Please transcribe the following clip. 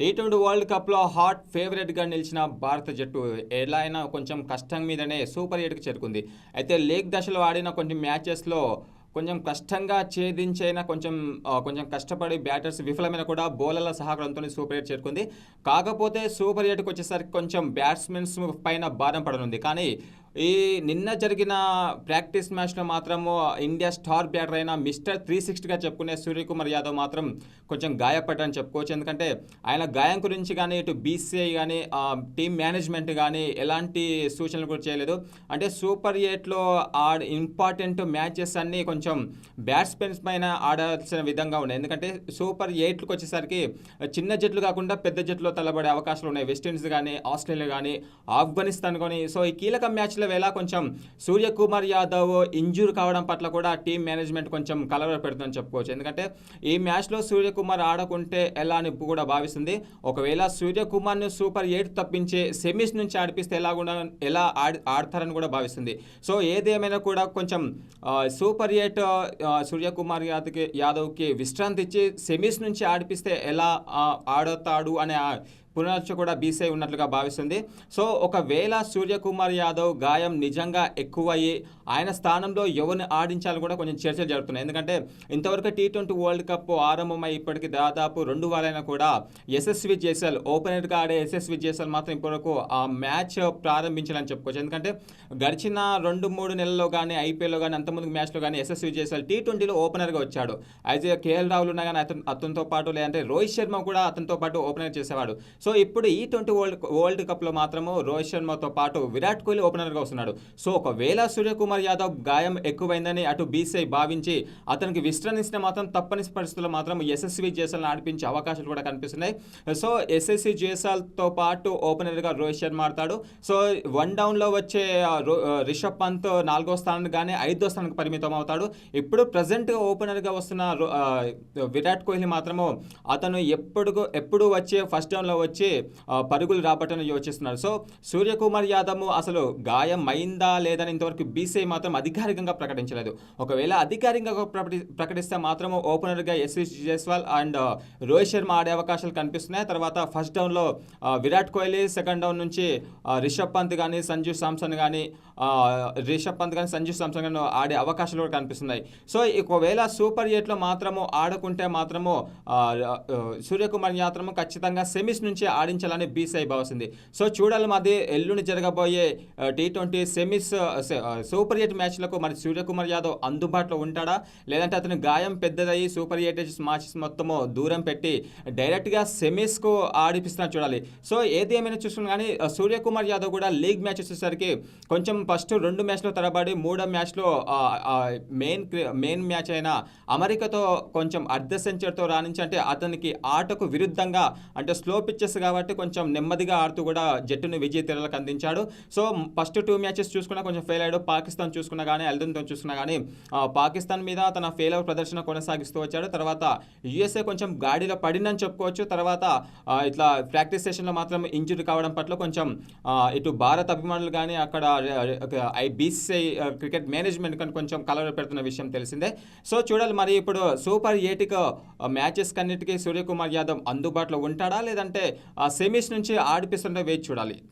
Tea twenty world కప్లో hot ఫేవరెట్గా నిలిచిన భారత జట్టు ఎలా అయినా కొంచెం కష్టం మీదనే సూపర్ ఎయిట్కి చేరుకుంది. అయితే లీగ్ దశలో ఆడిన కొన్ని మ్యాచెస్లో కొంచెం కష్టంగా ఛేదించైనా కొంచెం కొంచెం కష్టపడి బ్యాటర్స్ విఫలమైన కూడా బౌలర్ల సహకారంతో సూపర్ ఎయిట్ చేరుకుంది. కాకపోతే సూపర్ ఎయిట్కి వచ్చేసరికి కొంచెం బ్యాట్స్మెన్స్ పైన భారం పడనుంది. కానీ ఈ నిన్న జరిగిన ప్రాక్టీస్ మ్యాచ్లో మాత్రము ఇండియా స్టార్ బ్యాటర్ అయిన మిస్టర్ త్రీ సిక్స్టీగా చెప్పుకునే సూర్యకుమార్ యాదవ్ మాత్రం కొంచెం గాయపడ్డని చెప్పుకోవచ్చు. ఎందుకంటే ఆయన గాయం గురించి కానీ ఇటు బీసీఐ కానీ టీమ్ మేనేజ్మెంట్ కానీ ఎలాంటి సూచనలు కూడా చేయలేదు. అంటే సూపర్ ఎయిట్లో ఆడ ఇంపార్టెంట్ మ్యాచెస్ అన్నీ కొంచెం బ్యాట్స్మెన్స్ పైన ఆడాల్సిన విధంగా ఉన్నాయి. ఎందుకంటే సూపర్ ఎయిట్లకు వచ్చేసరికి చిన్న జట్లు కాకుండా పెద్ద జట్లో తలబడే అవకాశాలు ఉన్నాయి. వెస్టిండీస్ కానీ ఆస్ట్రేలియా కానీ ఆఫ్ఘనిస్తాన్ కానీ. సో ఈ కీలక మ్యాచ్లో వేళ కొంచెం సూర్యకుమార్ యాదవ్ ఇంజూర్ కావడం పట్ల కూడా టీం మేనేజ్మెంట్ కొంచెం కలవర పెడుతుందని చెప్పుకోవచ్చు. ఎందుకంటే ఈ మ్యాచ్లో సూర్యకుమార్ ఆడకుంటే ఎలా అని కూడా భావిస్తుంది. ఒకవేళ సూర్యకుమార్ను సూపర్ ఎయిట్ తప్పించే సెమీస్ నుంచి ఆడిపిస్తే ఎలా ఎలా ఆడి ఆడతారని కూడా భావిస్తుంది. సో ఏదేమైనా కూడా కొంచెం సూపర్ ఎయిట్ సూర్యకుమార్ యాదవ్కి యాదవ్కి విశ్రాంతి ఇచ్చి సెమీస్ నుంచి ఆడిపిస్తే ఎలా ఆడతాడు అనే ఆ కూడా బీసీఐ ఉన్నట్లుగా భావిస్తుంది. సో ఒకవేళ సూర్యకుమార్ యాదవ్ గాయం నిజంగా ఎక్కువయ్యి ఆయన స్థానంలో ఎవరిని ఆడించాలని కూడా కొంచెం చర్చలు జరుగుతున్నాయి. ఎందుకంటే ఇంతవరకు టీ ట్వంటీ వరల్డ్ కప్ ఆరంభమై ఇప్పటికి దాదాపు రెండు వారైనా కూడా ఎస్ఎస్వి జేసల్ ఓపెనర్గా ఆడే ఎస్ఎస్వి జేసల్ మాత్రం ఇప్పటివరకు ఆ మ్యాచ్ ప్రారంభించాలని చెప్పుకోవచ్చు. ఎందుకంటే గడిచిన రెండు మూడు నెలల్లో కానీ ఐపీఎల్లో కానీ అంతకుముందు మ్యాచ్లో కానీ ఎస్ఎస్వి జేసల్ టీ ట్వంటీలో ఓపెనర్గా వచ్చాడు. అయితే కేఎల్ రాహుల్ ఉన్నా కానీ అతను అతనితో పాటు లేదంటే రోహిత్ శర్మ కూడా అతనితో పాటు ఓపెనర్ చేసేవాడు. సో ఇప్పుడు ఈ ట్వంటీ వరల్డ్ వరల్డ్ కప్లో మాత్రము రోహిత్ శర్మతో పాటు విరాట్ కోహ్లీ ఓపెనర్గా వస్తున్నాడు. సో ఒకవేళ సూర్యకుమార్ యాదవ్ గాయం ఎక్కువైందని అటు బీసీఐ భావించి అతనికి విశ్రమించిన మాత్రం తప్పని పరిస్థితుల్లో మాత్రం ఎస్ఎస్వి జేసల్ని ఆడిపించే అవకాశాలు కూడా కనిపిస్తున్నాయి. సో ఎస్ఎస్సి జేసాల్తో పాటు ఓపెనర్గా రోహిత్ శర్మ ఆడతాడు. సో వన్ డౌన్లో వచ్చే రో- రిషబ్ పంత్ నాలుగో స్థానానికి కానీ ఐదో స్థానానికి పరిమితం అవుతాడు. ఇప్పుడు ప్రజెంట్గా ఓపెనర్గా వస్తున్న రో- విరాట్ కోహ్లీ మాత్రము అతను ఎప్పుడు ఎప్పుడు వచ్చే ఫస్ట్ డౌన్లో వచ్చి ఆ, పరుగులు రాబట్టని యోచిస్తున్నారు. సో సూర్యకుమార్ యాదవ్ అసలు గాయం అయిందా లేదని ఇంతవరకు బీసీఐ మాత్రం అధికారికంగా ప్రకటించలేదు. ఒకవేళ అధికారికంగా ప్రకటి- ప్రకటిస్తే మాత్రం ఓపెనర్గా ఎస్వి జైస్వాల్ అండ్ రోహిత్ శర్మ ఆడే అవకాశాలు కనిపిస్తున్నాయి. తర్వాత ఫస్ట్ డౌన్లో విరాట్ కోహ్లీ సెకండ్ డౌన్ నుంచి రిషబ్ పంత్ కానీ సంజు సామ్సన్ కానీ రిషబ్ పంత్ కానీ సంజు సామ్సన్ కానీ ఆడే అవకాశాలు కూడా కనిపిస్తున్నాయి. సో ఒకవేళ సూపర్ ఎయిట్లో మాత్రము ఆడుకుంటే మాత్రము సూర్యకుమార్ యాత్రము ఖచ్చితంగా సెమీస్ నుంచి ఆడించాలని బీసీఐ భావిస్తుంది. సో చూడాలి మాది ఎల్లుండి జరగబోయే T twenty semis super eight మ్యాచ్లకు మరి సూర్యకుమార్ యాదవ్ అందుబాటులో ఉంటాడా? లేదంటే అతని గాయం పెద్దదయ్యి సూపర్ ఎయిట్ మ్యాచెస్ మొత్తము దూరం పెట్టి డైరెక్ట్గా సెమీస్కు ఆడిపిస్తున్నా చూడాలి. సో ఏది ఏమైనా చూసుకున్నా కానీ సూర్యకుమార్ యాదవ్ కూడా లీగ్ మ్యాచ్ వచ్చేసరికి కొంచెం ఫస్ట్ రెండు మ్యాచ్లో తరబడి మూడో మ్యాచ్లో మెయిన్ మెయిన్ మ్యాచ్ అయిన అమెరికాతో కొంచెం అర్ధ సెంచరీతో రాణించి అంటే అతనికి ఆటకు విరుద్ధంగా అంటే స్లో పిచ్చెస్ కాబట్టి కొంచెం నెమ్మదిగా ఆడుతూ కూడా జట్టును విజయ తీరాలకు అందించాడు. సో ఫస్ట్ టూ మ్యాచెస్ చూసుకున్నా కొంచెం ఫెయిల్ అయ్యాడు. పాకిస్తాన్ చూసుకున్నా కానీ అల్దంతో చూసుకున్నా కానీ పాకిస్తాన్ మీద తన ఫెయిల్ అవర్ ప్రదర్శన కొనసాగిస్తూ వచ్చాడు. తర్వాత యుఎస్ఏ కొంచెం గాడిలో పడిందని చెప్పుకోవచ్చు. తర్వాత ఇట్లా ప్రాక్టీస్ సెషన్లో మాత్రం ఇంజురీ కావడం పట్ల కొంచెం ఇటు భారత్ అభిమానులు కానీ అక్కడ ఐ బీసీఐ క్రికెట్ మేనేజ్మెంట్ కానీ కొంచెం కలవర పెడుతున్న విషయం తెలిసిందే. సో చూడాలి మరి ఇప్పుడు సూపర్ ఎయిట్కి మ్యాచెస్ కన్నిటికీ సూర్యకుమార్ యాదవ్ అందుబాటులో ఉంటాడా? లేదంటే సెమీస్ నుంచి ఆడిపిస్తుంటే వేచి చూడాలి.